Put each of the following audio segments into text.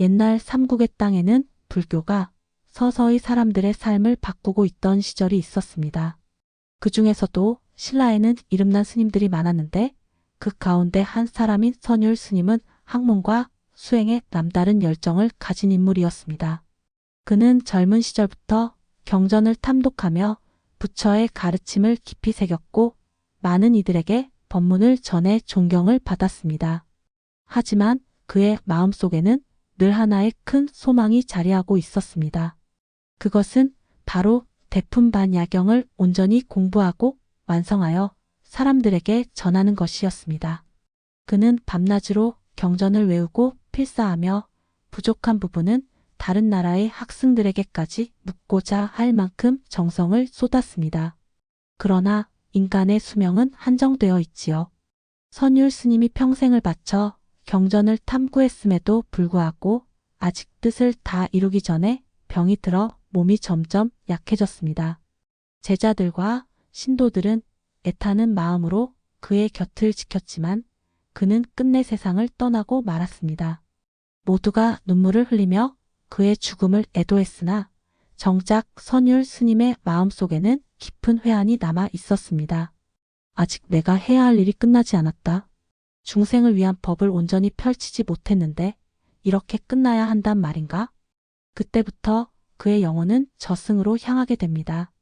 옛날 삼국의 땅에는 불교가 서서히 사람들의 삶을 바꾸고 있던 시절이 있었습니다. 그 중에서도 신라에는 이름난 스님들이 많았는데 그 가운데 한 사람인 선율 스님은 학문과 수행에 남다른 열정을 가진 인물이었습니다. 그는 젊은 시절부터 경전을 탐독하며 부처의 가르침을 깊이 새겼고 많은 이들에게 법문을 전해 존경을 받았습니다. 하지만 그의 마음속에는 늘 하나의 큰 소망이 자리하고 있었습니다. 그것은 바로 대품반 야경을 온전히 공부하고 완성하여 사람들에게 전하는 것이었습니다. 그는 밤낮으로 경전을 외우고 필사하며 부족한 부분은 다른 나라의 학생들에게까지 묻고자 할 만큼 정성을 쏟았습니다. 그러나 인간의 수명은 한정되어 있지요. 선율 스님이 평생을 바쳐 경전을 탐구했음에도 불구하고 아직 뜻을 다 이루기 전에 병이 들어 몸이 점점 약해졌습니다. 제자들과 신도들은 애타는 마음으로 그의 곁을 지켰지만 그는 끝내 세상을 떠나고 말았습니다. 모두가 눈물을 흘리며 그의 죽음을 애도했으나 정작 선율 스님의 마음속에는 깊은 회한이 남아 있었습니다. 아직 내가 해야 할 일이 끝나지 않았다. 중생을 위한 법을 온전히 펼치지 못했는데 이렇게 끝나야 한단 말인가? 그때부터 그의 영혼은 저승으로 향하게 됩니다.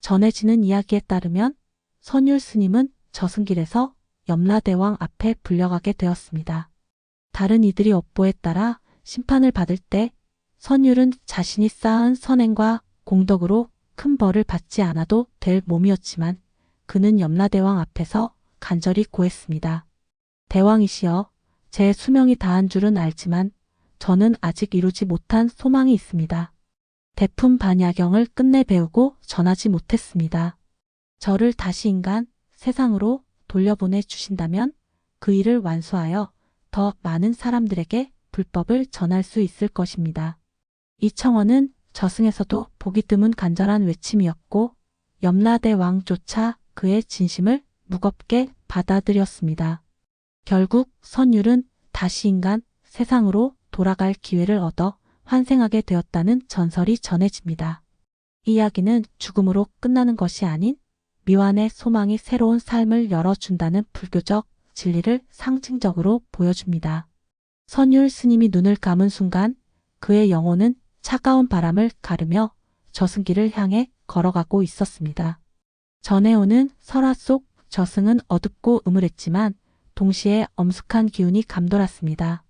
전해지는 이야기에 따르면 선율 스님은 저승길에서 염라대왕 앞에 불려가게 되었습니다. 다른 이들이 업보에 따라 심판을 받을 때 선율은 자신이 쌓은 선행과 공덕으로 큰 벌을 받지 않아도 될 몸이었지만 그는 염라대왕 앞에서 간절히 고했습니다. 대왕이시여, 제 수명이 다한 줄은 알지만 저는 아직 이루지 못한 소망이 있습니다. 대품 반야경을 끝내 배우고 전하지 못했습니다. 저를 다시 인간, 세상으로 돌려보내 주신다면 그 일을 완수하여 더 많은 사람들에게 불법을 전할 수 있을 것입니다. 이 청원은 저승에서도 보기 드문 간절한 외침이었고 염라대 왕조차 그의 진심을 무겁게 받아들였습니다. 결국 선율은 다시 인간 세상으로 돌아갈 기회를 얻어 환생하게 되었다는 전설이 전해집니다. 이 이야기는 죽음으로 끝나는 것이 아닌 미완의 소망이 새로운 삶을 열어준다는 불교적 진리를 상징적으로 보여줍니다. 선율 스님이 눈을 감은 순간 그의 영혼은 차가운 바람을 가르며 저승길을 향해 걸어가고 있었습니다. 전해오는 설화 속 저승은 어둡고 음울했지만 동시에 엄숙한 기운이 감돌았습니다.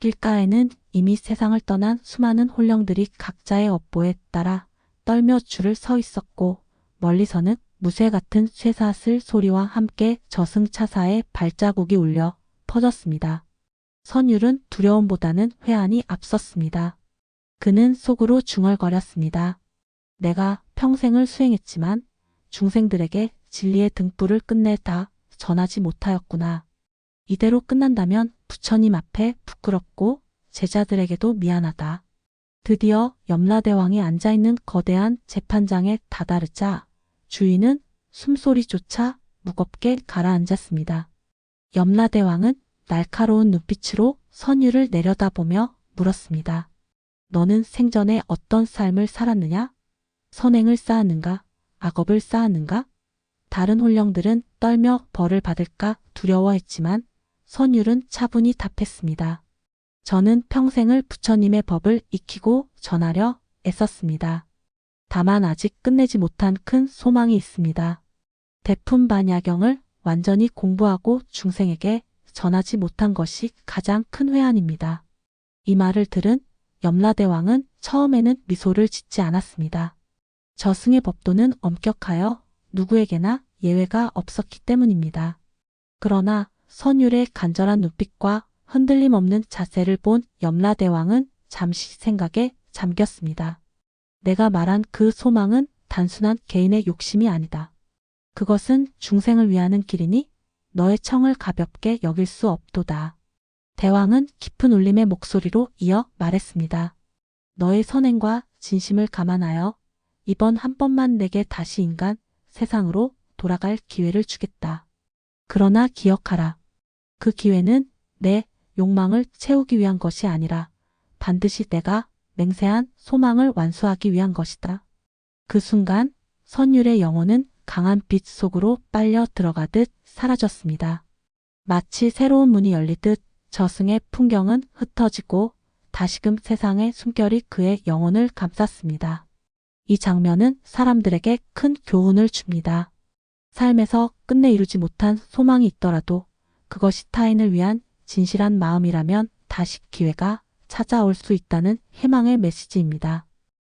길가에는 이미 세상을 떠난 수많은 홀령들이 각자의 업보에 따라 떨며 줄을 서 있었고 멀리서는 무쇠 같은 쇠사슬 소리와 함께 저승차사의 발자국이 울려 퍼졌습니다. 선율은 두려움보다는 회한이 앞섰습니다. 그는 속으로 중얼거렸습니다. 내가 평생을 수행했지만 중생들에게 진리의 등불을 끝내 다 전하지 못하였구나. 이대로 끝난다면 부처님 앞에 부끄럽고 제자들에게도 미안하다. 드디어 염라대왕이 앉아있는 거대한 재판장에 다다르자 주인은 숨소리조차 무겁게 가라앉았습니다. 염라대왕은 날카로운 눈빛으로 선율을 내려다보며 물었습니다. 너는 생전에 어떤 삶을 살았느냐? 선행을 쌓았는가? 악업을 쌓았는가? 다른 홀령들은 떨며 벌을 받을까 두려워했지만 선율은 차분히 답했습니다. 저는 평생을 부처님의 법을 익히고 전하려 애썼습니다. 다만 아직 끝내지 못한 큰 소망이 있습니다. 대품 반야경을 완전히 공부하고 중생에게 전하지 못한 것이 가장 큰 회한입니다. 이 말을 들은 염라대왕은 처음에는 미소를 짓지 않았습니다. 저승의 법도는 엄격하여 누구에게나 예외가 없었기 때문입니다. 그러나 선율의 간절한 눈빛과 흔들림 없는 자세를 본 염라대왕은 잠시 생각에 잠겼습니다. 내가 말한 그 소망은 단순한 개인의 욕심이 아니다. 그것은 중생을 위하는 길이니 너의 청을 가볍게 여길 수 없도다. 대왕은 깊은 울림의 목소리로 이어 말했습니다. 너의 선행과 진심을 감안하여 이번 한 번만 내게 다시 인간 세상으로 돌아갈 기회를 주겠다. 그러나 기억하라. 그 기회는 내 욕망을 채우기 위한 것이 아니라 반드시 내가 맹세한 소망을 완수하기 위한 것이다. 그 순간 선율의 영혼은 강한 빛 속으로 빨려 들어가듯 사라졌습니다. 마치 새로운 문이 열리듯 저승의 풍경은 흩어지고 다시금 세상의 숨결이 그의 영혼을 감쌌습니다. 이 장면은 사람들에게 큰 교훈을 줍니다. 삶에서 끝내 이루지 못한 소망이 있더라도 그것이 타인을 위한 진실한 마음이라면 다시 기회가 찾아올 수 있다는 희망의 메시지입니다.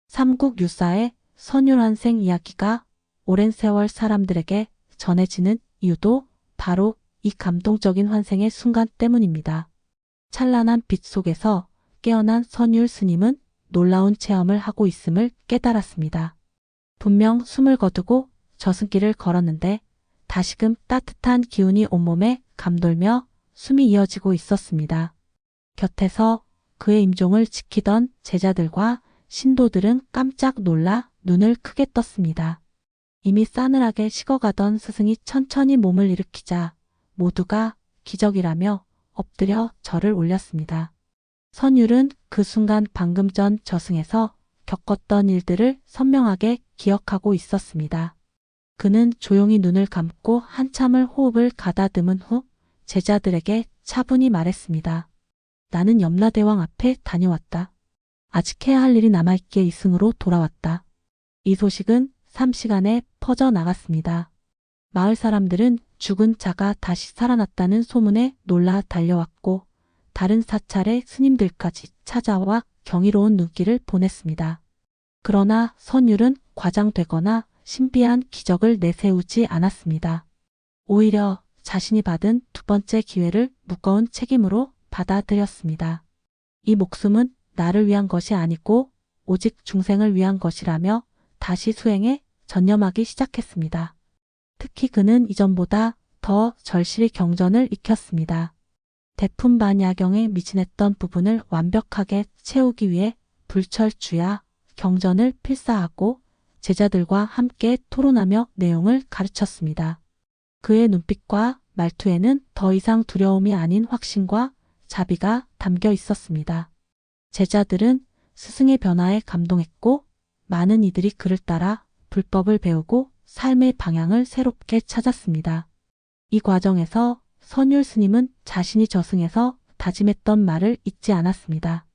삼국 유사의 선율환생 이야기가 오랜 세월 사람들에게 전해지는 이유도 바로 이 감동적인 환생의 순간 때문입니다. 찬란한 빛 속에서 깨어난 선율 스님은 놀라운 체험을 하고 있음을 깨달았습니다. 분명 숨을 거두고 저승길을 걸었는데 다시금 따뜻한 기운이 온몸에 감돌며 숨이 이어지고 있었습니다. 곁에서 그의 임종을 지키던 제자들과 신도들은 깜짝 놀라 눈을 크게 떴습니다. 이미 싸늘하게 식어가던 스승이 천천히 몸을 일으키자 모두가 기적이라며 엎드려 절을 올렸습니다. 선율은 그 순간 방금 전 저승에서 겪었던 일들을 선명하게 기억하고 있었습니다. 그는 조용히 눈을 감고 한참을 호흡을 가다듬은 후 제자들에게 차분히 말했습니다. 나는 염라대왕 앞에 다녀왔다. 아직 해야 할 일이 남아있기에 이승으로 돌아왔다. 이 소식은 3시간에 퍼져 나갔습니다. 마을 사람들은 죽은 자가 다시 살아났다는 소문에 놀라 달려왔고 다른 사찰의 스님들까지 찾아와 경이로운 눈길을 보냈습니다. 그러나 선율은 과장되거나 신비한 기적을 내세우지 않았습니다. 오히려 자신이 받은 두 번째 기회를 무거운 책임으로 받아들였습니다. 이 목숨은 나를 위한 것이 아니고 오직 중생을 위한 것이라며 다시 수행에 전념하기 시작했습니다. 특히 그는 이전보다 더 절실히 경전을 익혔습니다. 대품반 야경에 미진했던 부분을 완벽하게 채우기 위해 불철주야 경전을 필사하고 제자들과 함께 토론하며 내용을 가르쳤습니다. 그의 눈빛과 말투에는 더 이상 두려움이 아닌 확신과 자비가 담겨 있었습니다. 제자들은 스승의 변화에 감동했고 많은 이들이 그를 따라 불법을 배우고 삶의 방향을 새롭게 찾았습니다. 이 과정에서 선율 스님은 자신이 저승에서 다짐했던 말을 잊지 않았습니다.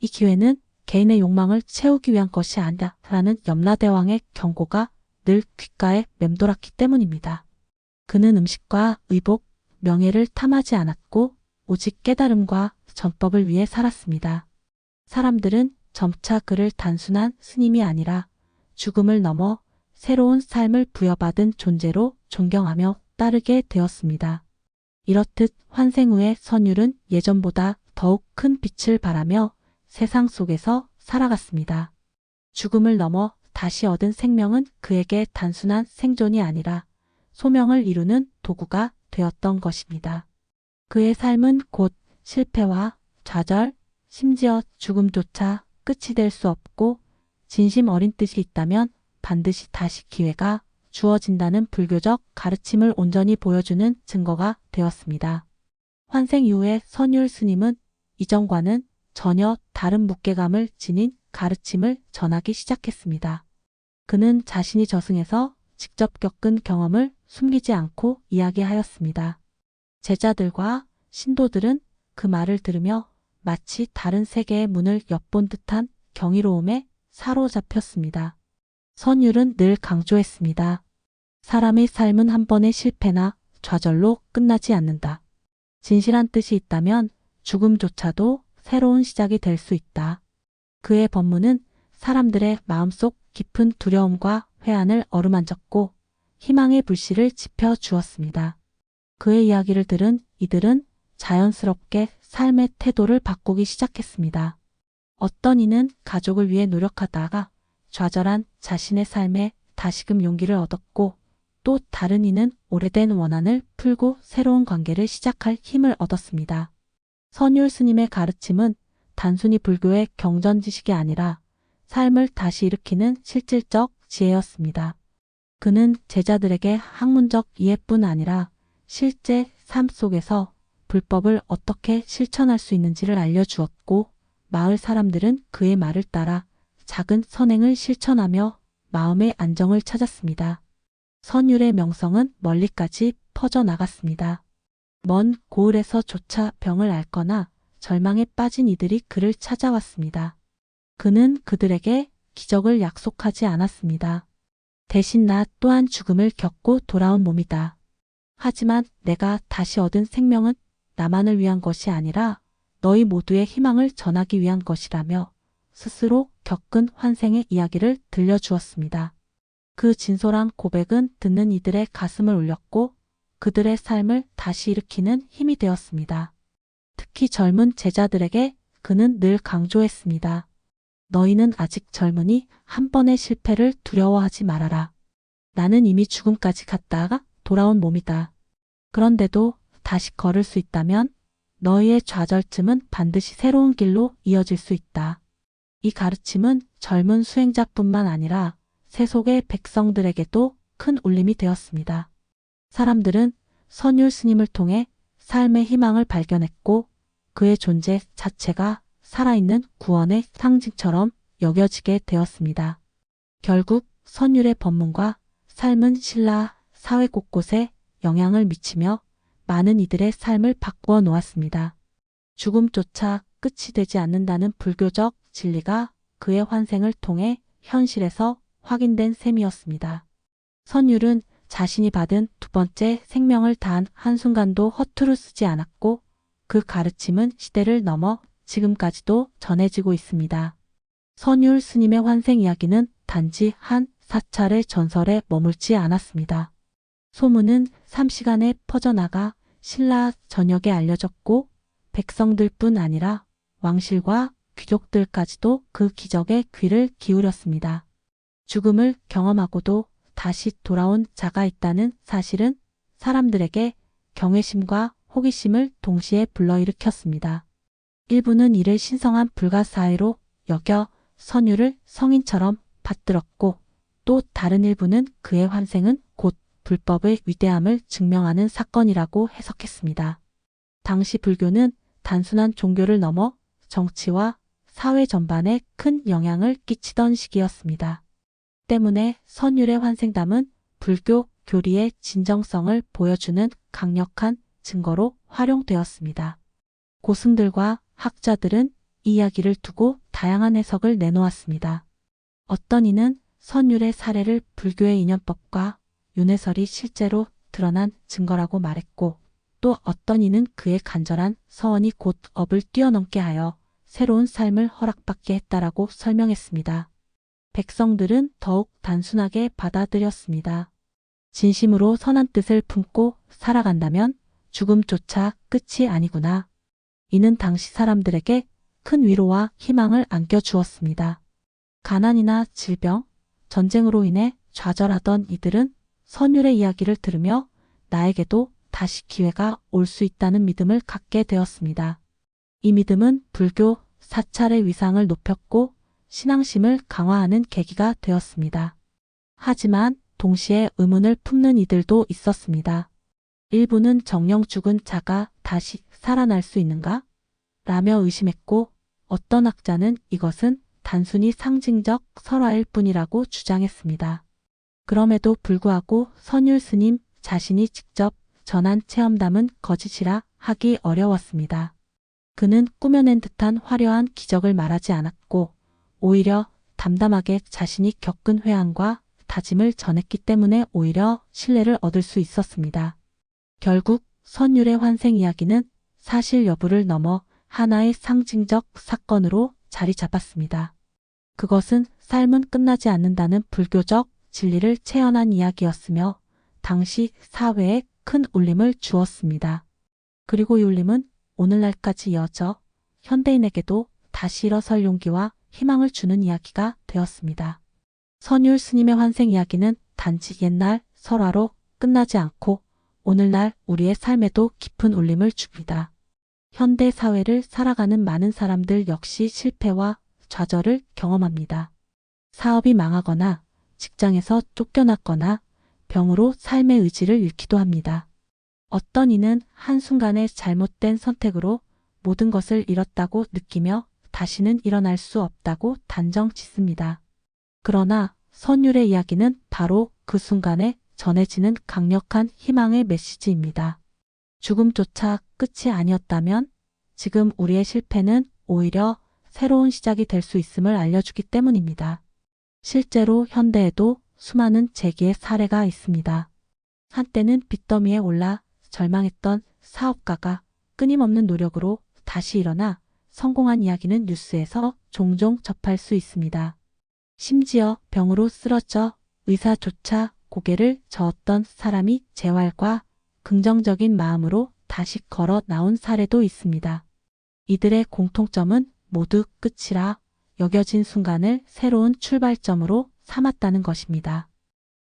이 기회는 개인의 욕망을 채우기 위한 것이 아니다 라는 염라대왕의 경고가 늘 귓가에 맴돌았기 때문입니다. 그는 음식과 의복, 명예를 탐하지 않았고 오직 깨달음과 전법을 위해 살았습니다. 사람들은 점차 그를 단순한 스님이 아니라 죽음을 넘어 새로운 삶을 부여받은 존재로 존경하며 따르게 되었습니다. 이렇듯 환생 후의 선율은 예전보다 더욱 큰 빛을 발하며 세상 속에서 살아갔습니다. 죽음을 넘어 다시 얻은 생명은 그에게 단순한 생존이 아니라 소명을 이루는 도구가 되었던 것입니다. 그의 삶은 곧 실패와 좌절, 심지어 죽음조차 끝이 될 수 없고 진심 어린 뜻이 있다면 반드시 다시 기회가 주어진다는 불교적 가르침을 온전히 보여주는 증거가 되었습니다. 환생 이후에 선율 스님은 이전과는 전혀 다른 무게감을 지닌 가르침을 전하기 시작했습니다. 그는 자신이 저승에서 직접 겪은 경험을 숨기지 않고 이야기하였습니다. 제자들과 신도들은 그 말을 들으며 마치 다른 세계의 문을 엿본 듯한 경이로움에 사로잡혔습니다. 선율은 늘 강조했습니다. 사람의 삶은 한 번의 실패나 좌절로 끝나지 않는다. 진실한 뜻이 있다면 죽음조차도 새로운 시작이 될 수 있다. 그의 법문은 사람들의 마음속 깊은 두려움과 회한을 어루만졌고 희망의 불씨를 지펴 주었습니다. 그의 이야기를 들은 이들은 자연스럽게 삶의 태도를 바꾸기 시작했습니다. 어떤 이는 가족을 위해 노력하다가 좌절한 자신의 삶에 다시금 용기를 얻었고 또 다른 이는 오래된 원한을 풀고 새로운 관계를 시작할 힘을 얻었습니다. 선율 스님의 가르침은 단순히 불교의 경전 지식이 아니라 삶을 다시 일으키는 실질적 지혜였습니다. 그는 제자들에게 학문적 이해뿐 아니라 실제 삶 속에서 불법을 어떻게 실천할 수 있는지를 알려주었고 마을 사람들은 그의 말을 따라 작은 선행을 실천하며 마음의 안정을 찾았습니다. 선율의 명성은 멀리까지 퍼져나갔습니다. 먼 고을에서조차 병을 앓거나 절망에 빠진 이들이 그를 찾아왔습니다. 그는 그들에게 기적을 약속하지 않았습니다. 대신 나 또한 죽음을 겪고 돌아온 몸이다. 하지만 내가 다시 얻은 생명은 나만을 위한 것이 아니라 너희 모두의 희망을 전하기 위한 것이라며 스스로 겪은 환생의 이야기를 들려주었습니다. 그 진솔한 고백은 듣는 이들의 가슴을 울렸고 그들의 삶을 다시 일으키는 힘이 되었습니다. 특히 젊은 제자들에게 그는 늘 강조했습니다. 너희는 아직 젊으니 한 번의 실패를 두려워하지 말아라. 나는 이미 죽음까지 갔다가 돌아온 몸이다. 그런데도 다시 걸을 수 있다면 너희의 좌절쯤은 반드시 새로운 길로 이어질 수 있다. 이 가르침은 젊은 수행자뿐만 아니라 세속의 백성들에게도 큰 울림이 되었습니다. 사람들은 선율 스님을 통해 삶의 희망을 발견했고 그의 존재 자체가 살아있는 구원의 상징처럼 여겨지게 되었습니다. 결국 선율의 법문과 삶은 신라 사회 곳곳에 영향을 미치며 많은 이들의 삶을 바꾸어 놓았습니다. 죽음조차 끝이 되지 않는다는 불교적 진리가 그의 환생을 통해 현실에서 확인된 셈이었습니다. 선율은 자신이 받은 두 번째 생명을 단 한순간도 허투루 쓰지 않았고 그 가르침은 시대를 넘어 지금까지도 전해지고 있습니다. 선율 스님의 환생 이야기는 단지 한 사찰의 전설에 머물지 않았습니다. 소문은 3시간에 퍼져나가 신라 전역에 알려졌고 백성들뿐 아니라 왕실과 귀족들까지도 그 기적에 귀를 기울였습니다. 죽음을 경험하고도 다시 돌아온 자가 있다는 사실은 사람들에게 경외심과 호기심을 동시에 불러일으켰습니다. 일부는 이를 신성한 불가사의로 여겨 선유를 성인처럼 받들었고 또 다른 일부는 그의 환생은 곧 불법의 위대함을 증명하는 사건이라고 해석했습니다. 당시 불교는 단순한 종교를 넘어 정치와 사회 전반에 큰 영향을 끼치던 시기였습니다. 때문에 선율의 환생담은 불교 교리의 진정성을 보여주는 강력한 증거로 활용되었습니다. 고승들과 학자들은 이 이야기를 두고 다양한 해석을 내놓았습니다. 어떤 이는 선율의 사례를 불교의 인연법과 윤회설이 실제로 드러난 증거라고 말했고 또 어떤 이는 그의 간절한 서원이 곧 업을 뛰어넘게 하여 새로운 삶을 허락받게 했다라고 설명했습니다. 백성들은 더욱 단순하게 받아들였습니다. 진심으로 선한 뜻을 품고 살아간다면 죽음조차 끝이 아니구나. 이는 당시 사람들에게 큰 위로와 희망을 안겨주었습니다. 가난이나 질병, 전쟁으로 인해 좌절하던 이들은 선율의 이야기를 들으며 나에게도 다시 기회가 올 수 있다는 믿음을 갖게 되었습니다. 이 믿음은 불교 사찰의 위상을 높였고 신앙심을 강화하는 계기가 되었습니다. 하지만 동시에 의문을 품는 이들도 있었습니다. 일부는 정령 죽은 자가 다시 살아날 수 있는가? 라며 의심했고 어떤 학자는 이것은 단순히 상징적 설화일 뿐이라고 주장했습니다. 그럼에도 불구하고 선율 스님 자신이 직접 전한 체험담은 거짓이라 하기 어려웠습니다. 그는 꾸며낸 듯한 화려한 기적을 말하지 않았고 오히려 담담하게 자신이 겪은 회한과 다짐을 전했기 때문에 오히려 신뢰를 얻을 수 있었습니다. 결국 선율의 환생 이야기는 사실 여부를 넘어 하나의 상징적 사건으로 자리 잡았습니다. 그것은 삶은 끝나지 않는다는 불교적 진리를 체현한 이야기였으며 당시 사회에 큰 울림을 주었습니다. 그리고 이 울림은 오늘날까지 이어져 현대인에게도 다시 일어설 용기와 희망을 주는 이야기가 되었습니다. 선율 스님의 환생 이야기는 단지 옛날 설화로 끝나지 않고 오늘날 우리의 삶에도 깊은 울림을 줍니다. 현대 사회를 살아가는 많은 사람들 역시 실패와 좌절을 경험합니다. 사업이 망하거나 직장에서 쫓겨났거나 병으로 삶의 의지를 잃기도 합니다. 어떤 이는 한순간의 잘못된 선택으로 모든 것을 잃었다고 느끼며 다시는 일어날 수 없다고 단정 짓습니다. 그러나 선율의 이야기는 바로 그 순간에 전해지는 강력한 희망의 메시지입니다. 죽음조차 끝이 아니었다면 지금 우리의 실패는 오히려 새로운 시작이 될 수 있음을 알려주기 때문입니다. 실제로 현대에도 수많은 재기의 사례가 있습니다. 한때는 빚더미에 올라 절망했던 사업가가 끊임없는 노력으로 다시 일어나 성공한 이야기는 뉴스에서 종종 접할 수 있습니다. 심지어 병으로 쓰러져 의사조차 고개를 저었던 사람이 재활과 긍정적인 마음으로 다시 걸어 나온 사례도 있습니다. 이들의 공통점은 모두 끝이라 여겨진 순간을 새로운 출발점으로 삼았다는 것입니다.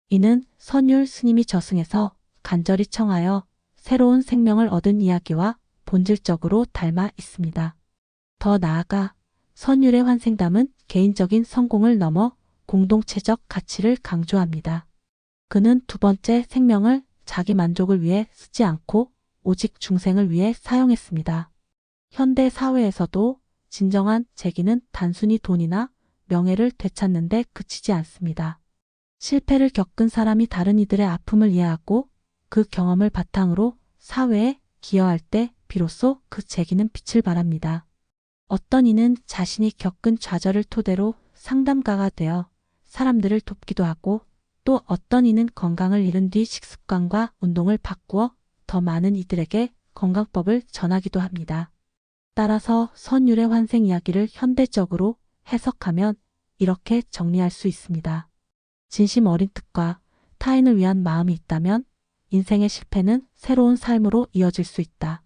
이는 선율 스님이 저승에서 간절히 청하여 새로운 생명을 얻은 이야기와 본질적으로 닮아 있습니다. 더 나아가 선율의 환생담은 개인적인 성공을 넘어 공동체적 가치를 강조합니다. 그는 두 번째 생명을 자기 만족을 위해 쓰지 않고 오직 중생을 위해 사용했습니다. 현대 사회에서도 진정한 재기는 단순히 돈이나 명예를 되찾는 데 그치지 않습니다. 실패를 겪은 사람이 다른 이들의 아픔을 이해하고 그 경험을 바탕으로 사회에 기여할 때 비로소 그 재기는 빛을 발합니다. 어떤 이는 자신이 겪은 좌절을 토대로 상담가가 되어 사람들을 돕기도 하고 또 어떤 이는 건강을 잃은 뒤 식습관과 운동을 바꾸어 더 많은 이들에게 건강법을 전하기도 합니다. 따라서 선율의 환생 이야기를 현대적으로 해석하면 이렇게 정리할 수 있습니다. 진심 어린 뜻과 타인을 위한 마음이 있다면 인생의 실패는 새로운 삶으로 이어질 수 있다.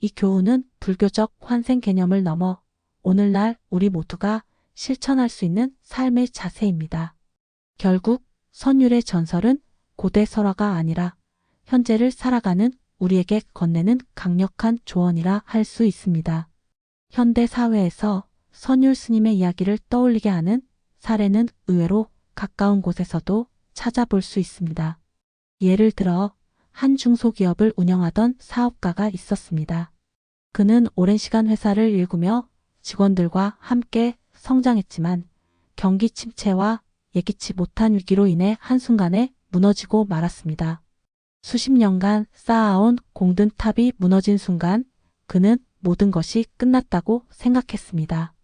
이 교훈은 불교적 환생 개념을 넘어 오늘날 우리 모두가 실천할 수 있는 삶의 자세입니다. 결국 선율의 전설은 고대 설화가 아니라 현재를 살아가는 우리에게 건네는 강력한 조언이라 할 수 있습니다. 현대 사회에서 선율 스님의 이야기를 떠올리게 하는 사례는 의외로 가까운 곳에서도 찾아볼 수 있습니다. 예를 들어 한 중소기업을 운영하던 사업가가 있었습니다. 그는 오랜 시간 회사를 일구며 직원들과 함께 성장했지만 경기 침체와 예기치 못한 위기로 인해 한순간에 무너지고 말았습니다. 수십 년간 쌓아온 공든 탑이 무너진 순간 그는 모든 것이 끝났다고 생각했습니다.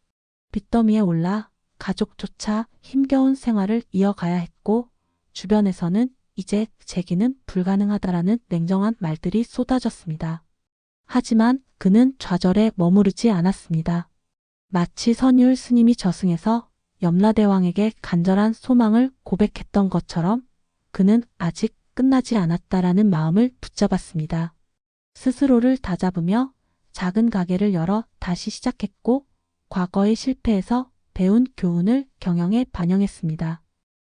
빚더미에 올라 가족조차 힘겨운 생활을 이어가야 했고 주변에서는 이제 재기는 불가능하다라는 냉정한 말들이 쏟아졌습니다. 하지만 그는 좌절에 머무르지 않았습니다. 마치 선율 스님이 저승에서 염라대왕에게 간절한 소망을 고백했던 것처럼 그는 아직 끝나지 않았다라는 마음을 붙잡았습니다. 스스로를 다잡으며 작은 가게를 열어 다시 시작했고 과거의 실패에서 배운 교훈을 경영에 반영했습니다.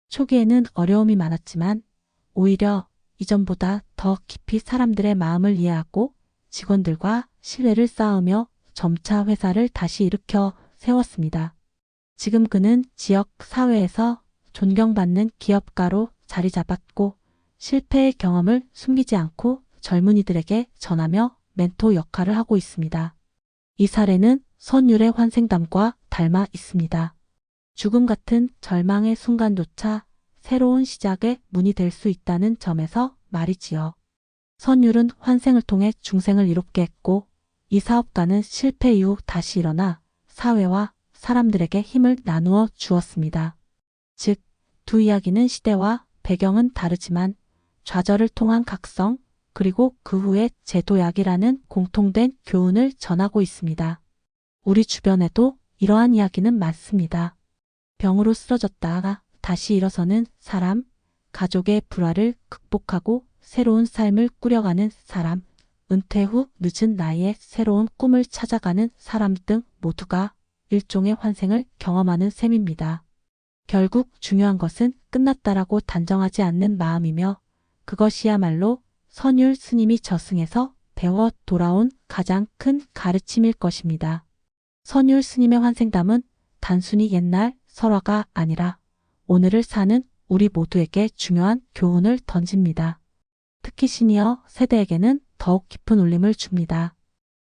초기에는 어려움이 많았지만 오히려 이전보다 더 깊이 사람들의 마음을 이해하고 직원들과 신뢰를 쌓으며 점차 회사를 다시 일으켜 세웠습니다. 지금 그는 지역 사회에서 존경받는 기업가로 자리 잡았고 실패의 경험을 숨기지 않고 젊은이들에게 전하며 멘토 역할을 하고 있습니다. 이 사례는 선율의 환생담과 닮아 있습니다. 죽음 같은 절망의 순간조차 새로운 시작의 문이 될 수 있다는 점에서 말이지요. 선율은 환생을 통해 중생을 이롭게 했고 이 사업가는 실패 이후 다시 일어나 사회와 사람들에게 힘을 나누어 주었습니다. 즉, 두 이야기는 시대와 배경은 다르지만 좌절을 통한 각성, 그리고 그 후에 제도약이라는 공통된 교훈을 전하고 있습니다. 우리 주변에도 이러한 이야기는 많습니다. 병으로 쓰러졌다가 다시 일어서는 사람, 가족의 불화를 극복하고 새로운 삶을 꾸려가는 사람, 은퇴 후 늦은 나이에 새로운 꿈을 찾아가는 사람 등 모두가 일종의 환생을 경험하는 셈입니다. 결국 중요한 것은 끝났다라고 단정하지 않는 마음이며 그것이야말로 선율 스님이 저승에서 배워 돌아온 가장 큰 가르침일 것입니다. 선율 스님의 환생담은 단순히 옛날 설화가 아니라 오늘을 사는 우리 모두에게 중요한 교훈을 던집니다. 특히 시니어 세대에게는 더욱 깊은 울림을 줍니다.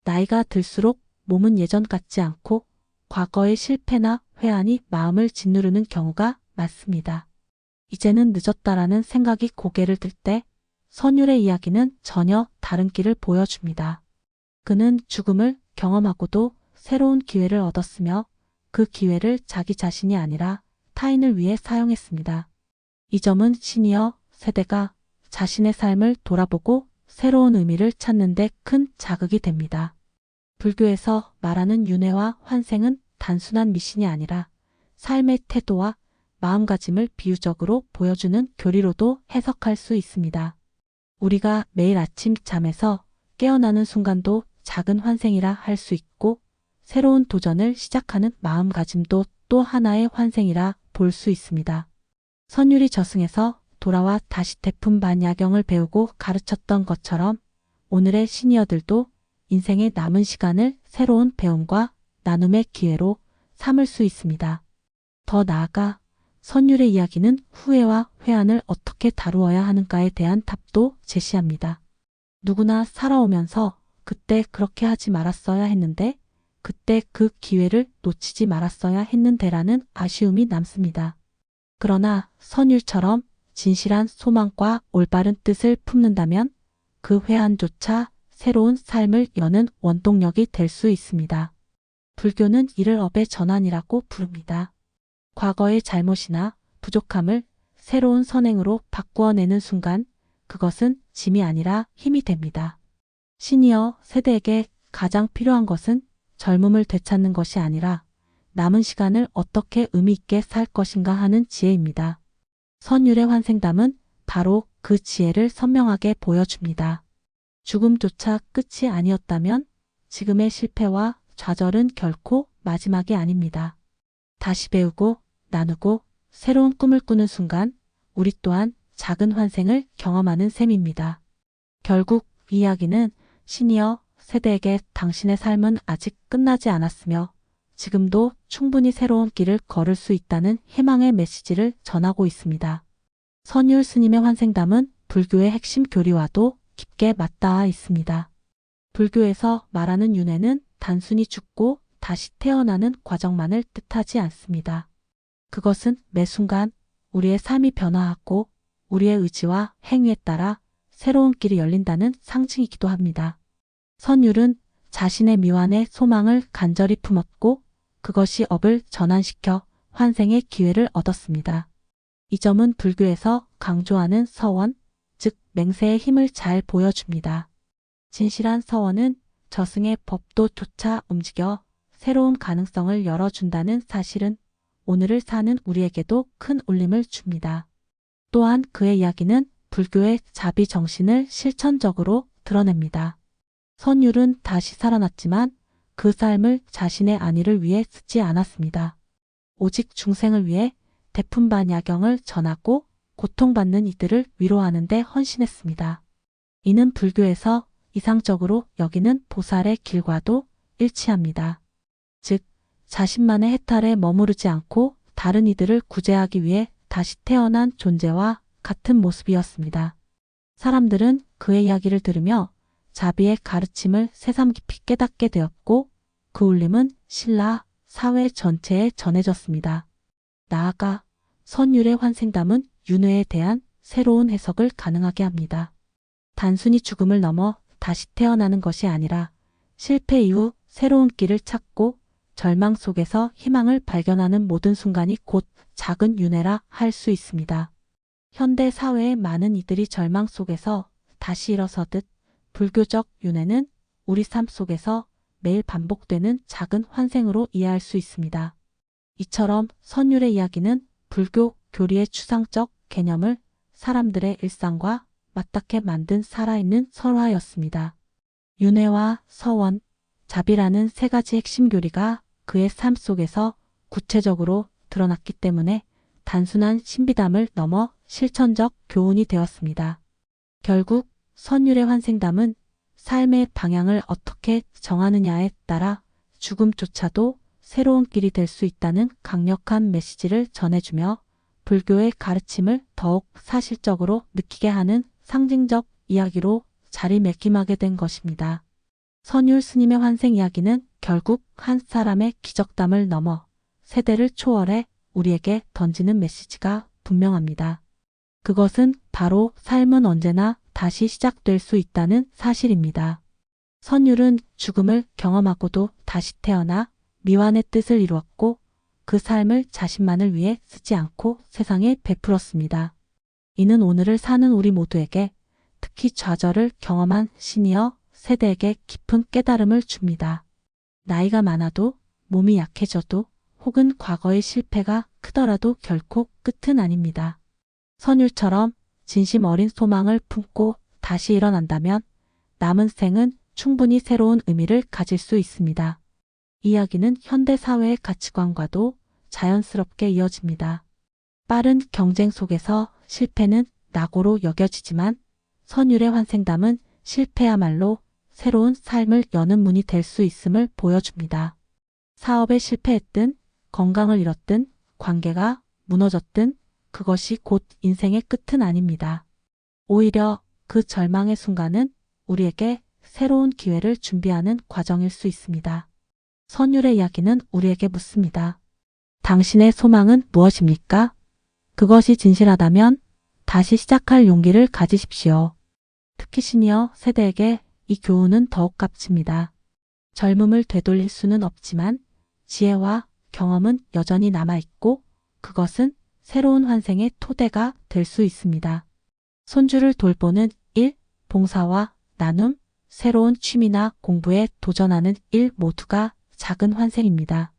나이가 들수록 몸은 예전 같지 않고 과거의 실패나 회한이 마음을 짓누르는 경우가 많습니다. 이제는 늦었다라는 생각이 고개를 들 때 선율의 이야기는 전혀 다른 길을 보여줍니다. 그는 죽음을 경험하고도 새로운 기회를 얻었으며 그 기회를 자기 자신이 아니라 타인을 위해 사용했습니다. 이 점은 시니어 세대가 자신의 삶을 돌아보고 새로운 의미를 찾는 데 큰 자극이 됩니다. 불교에서 말하는 윤회와 환생은 단순한 미신이 아니라 삶의 태도와 마음가짐을 비유적으로 보여주는 교리로도 해석할 수 있습니다. 우리가 매일 아침 잠에서 깨어나는 순간도 작은 환생이라 할 수 있고 새로운 도전을 시작하는 마음가짐도 또 하나의 환생이라 볼 수 있습니다. 선율이 저승에서 돌아와 다시 태풍 반야경을 배우고 가르쳤던 것처럼 오늘의 시니어들도 인생의 남은 시간을 새로운 배움과 나눔의 기회로 삼을 수 있습니다. 더 나아가 선율의 이야기는 후회와 회한을 어떻게 다루어야 하는가에 대한 답도 제시합니다. 누구나 살아오면서 그때 그렇게 하지 말았어야 했는데 그때 그 기회를 놓치지 말았어야 했는데라는 아쉬움이 남습니다. 그러나 선율처럼 진실한 소망과 올바른 뜻을 품는다면 그 회한조차 새로운 삶을 여는 원동력이 될 수 있습니다. 불교는 이를 업의 전환이라고 부릅니다. 과거의 잘못이나 부족함을 새로운 선행으로 바꾸어내는 순간 그것은 짐이 아니라 힘이 됩니다. 시니어 세대에게 가장 필요한 것은 젊음을 되찾는 것이 아니라 남은 시간을 어떻게 의미 있게 살 것인가 하는 지혜입니다. 선율의 환생담은 바로 그 지혜를 선명하게 보여줍니다. 죽음조차 끝이 아니었다면 지금의 실패와 좌절은 결코 마지막이 아닙니다. 다시 배우고 나누고 새로운 꿈을 꾸는 순간 우리 또한 작은 환생을 경험하는 셈입니다. 결국 이 이야기는 시니어 세대에게 당신의 삶은 아직 끝나지 않았으며 지금도 충분히 새로운 길을 걸을 수 있다는 희망의 메시지를 전하고 있습니다. 선율 스님의 환생담은 불교의 핵심 교리와도 깊게 맞닿아 있습니다. 불교에서 말하는 윤회는 단순히 죽고 다시 태어나는 과정만을 뜻하지 않습니다. 그것은 매 순간 우리의 삶이 변화하고 우리의 의지와 행위에 따라 새로운 길이 열린다는 상징이기도 합니다. 선율은 자신의 미완의 소망을 간절히 품었고 그것이 업을 전환시켜 환생의 기회를 얻었습니다. 이 점은 불교에서 강조하는 서원, 즉 맹세의 힘을 잘 보여줍니다. 진실한 서원은 저승의 법도 쫓아 움직여 새로운 가능성을 열어준다는 사실은 오늘을 사는 우리에게도 큰 울림을 줍니다. 또한 그의 이야기는 불교의 자비 정신을 실천적으로 드러냅니다. 선율은 다시 살아났지만 그 삶을 자신의 안위를 위해 쓰지 않았습니다. 오직 중생을 위해 대품반 야경을 전하고 고통받는 이들을 위로하는 데 헌신했습니다. 이는 불교에서 이상적으로 여기는 보살의 길과도 일치합니다. 즉, 자신만의 해탈에 머무르지 않고 다른 이들을 구제하기 위해 다시 태어난 존재와 같은 모습이었습니다. 사람들은 그의 이야기를 들으며 자비의 가르침을 새삼 깊이 깨닫게 되었고 그 울림은 신라 사회 전체에 전해졌습니다. 나아가 선율의 환생담은 윤회에 대한 새로운 해석을 가능하게 합니다. 단순히 죽음을 넘어 다시 태어나는 것이 아니라 실패 이후 새로운 길을 찾고 절망 속에서 희망을 발견하는 모든 순간이 곧 작은 윤회라 할 수 있습니다. 현대 사회의 많은 이들이 절망 속에서 다시 일어서듯 불교적 윤회는 우리 삶 속에서 매일 반복되는 작은 환생으로 이해할 수 있습니다. 이처럼 선율의 이야기는 불교 교리의 추상적 개념을 사람들의 일상과 맞닿게 만든 살아있는 설화였습니다. 윤회와 서원, 자비라는 세 가지 핵심 교리가 그의 삶 속에서 구체적으로 드러났기 때문에 단순한 신비담을 넘어 실천적 교훈이 되었습니다. 결국 선율의 환생담은 삶의 방향을 어떻게 정하느냐에 따라 죽음조차도 새로운 길이 될 수 있다는 강력한 메시지를 전해주며 불교의 가르침을 더욱 사실적으로 느끼게 하는 상징적 이야기로 자리매김하게 된 것입니다. 선율 스님의 환생 이야기는 결국 한 사람의 기적담을 넘어 세대를 초월해 우리에게 던지는 메시지가 분명합니다. 그것은 바로 삶은 언제나 다시 시작될 수 있다는 사실입니다. 선율은 죽음을 경험하고도 다시 태어나 미완의 뜻을 이루었고 그 삶을 자신만을 위해 쓰지 않고 세상에 베풀었습니다. 이는 오늘을 사는 우리 모두에게 특히 좌절을 경험한 시니어 세대에게 깊은 깨달음을 줍니다. 나이가 많아도 몸이 약해져도 혹은 과거의 실패가 크더라도 결코 끝은 아닙니다. 선율처럼 진심 어린 소망을 품고 다시 일어난다면 남은 생은 충분히 새로운 의미를 가질 수 있습니다. 이야기는 현대 사회의 가치관과도 자연스럽게 이어집니다. 빠른 경쟁 속에서 실패는 낙오로 여겨지지만 선율의 환생담은 실패야말로 새로운 삶을 여는 문이 될 수 있음을 보여줍니다. 사업에 실패했든 건강을 잃었든 관계가 무너졌든 그것이 곧 인생의 끝은 아닙니다. 오히려 그 절망의 순간은 우리에게 새로운 기회를 준비하는 과정일 수 있습니다. 선율의 이야기는 우리에게 묻습니다. 당신의 소망은 무엇입니까? 그것이 진실하다면 다시 시작할 용기를 가지십시오. 특히 시니어 세대에게 이 교훈은 더욱 값집니다. 젊음을 되돌릴 수는 없지만 지혜와 경험은 여전히 남아있고 그것은 새로운 환생의 토대가 될 수 있습니다. 손주를 돌보는 일, 봉사와 나눔, 새로운 취미나 공부에 도전하는 일 모두가 작은 환생입니다.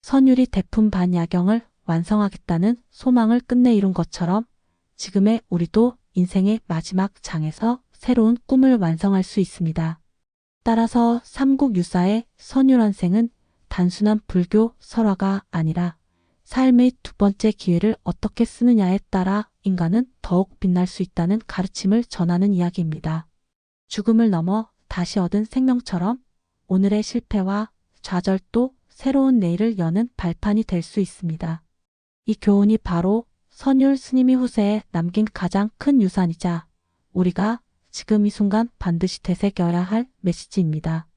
선율이 대품 반 야경을 완성하겠다는 소망을 끝내 이룬 것처럼 지금의 우리도 인생의 마지막 장에서 새로운 꿈을 완성할 수 있습니다. 따라서 삼국유사의 선율환생은 단순한 불교 설화가 아니라 삶의 두 번째 기회를 어떻게 쓰느냐에 따라 인간은 더욱 빛날 수 있다는 가르침을 전하는 이야기입니다. 죽음을 넘어 다시 얻은 생명처럼 오늘의 실패와 좌절도 새로운 내일을 여는 발판이 될 수 있습니다. 이 교훈이 바로 선율 스님이 후세에 남긴 가장 큰 유산이자 우리가 지금 이 순간 반드시 되새겨야 할 메시지입니다.